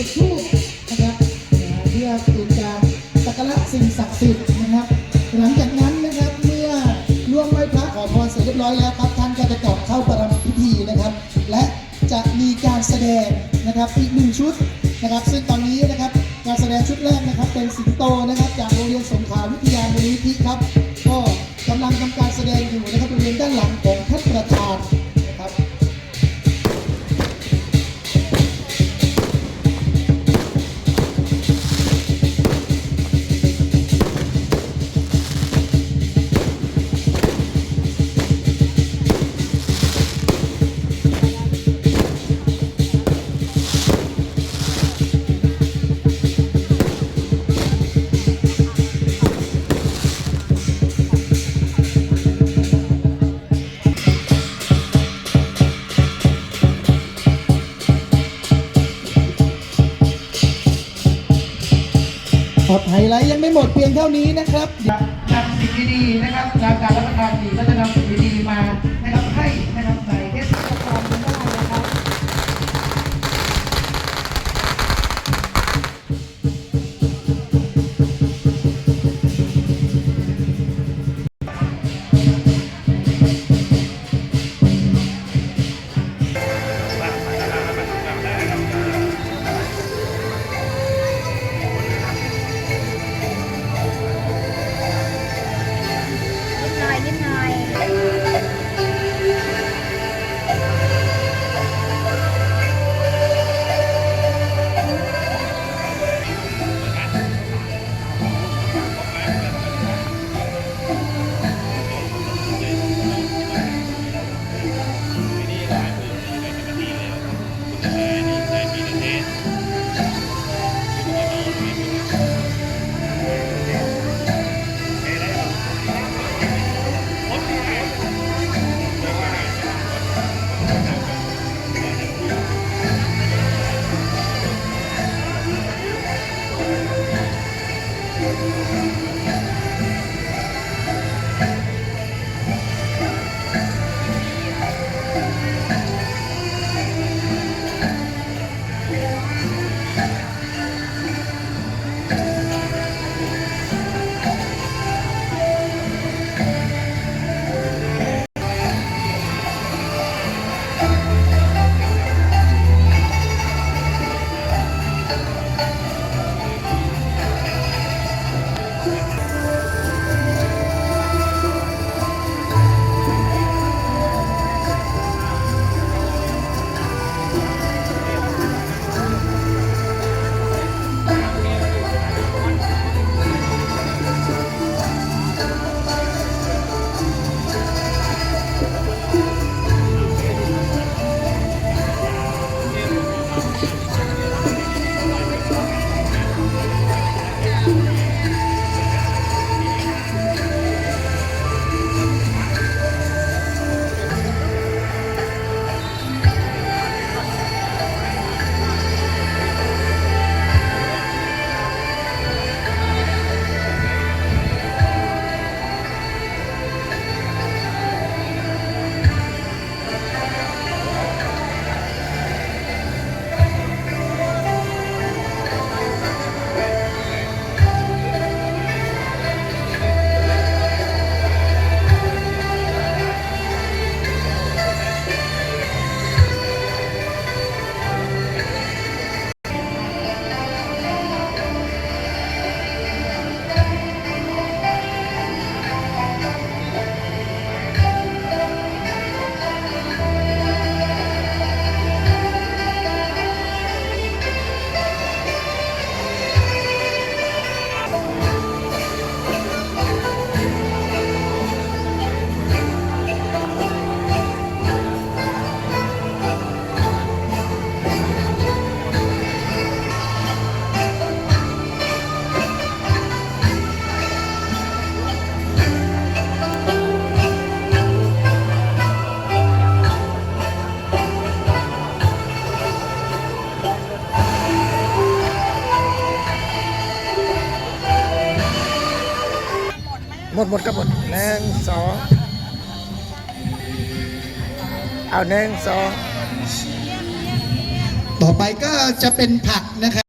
จุดทูบนะครับเพื่อเป็นการสักการะสิ่งศักดิ์สิทธิ์นะครับ หลังจากนั้นนะครับเมื่อร่วมไหว้พระขอพรเสร็จเรียบร้อยแล้วครับท่านก็จะกลับเข้าประรำพิธีนะครับ และจะมีการแสดงนะครับอีกหนึ่งชุดนะครับ ซึ่งตอนนี้นะครับการแสดงชุดแรกนะครับ เป็นสิงโตนะครับจากโรงเรียนสงขาวิทยามูลนิธิครับ ก็กำลังทำการแสดงอยู่นะครับบริเวณด้านหลังของท่านประธาน สดไฮไลท์ยังไม่หมดเพียงเท่านี้นะครับนำสิ่งดีๆนะครับจากการรับประทานดีก็จะนำสิ่งดีๆมานะครับให้นะครับ มดหมดก็หมดหนึ่งสองเอาหนึ่งสองต่อไปก็จะเป็นผักนะครับ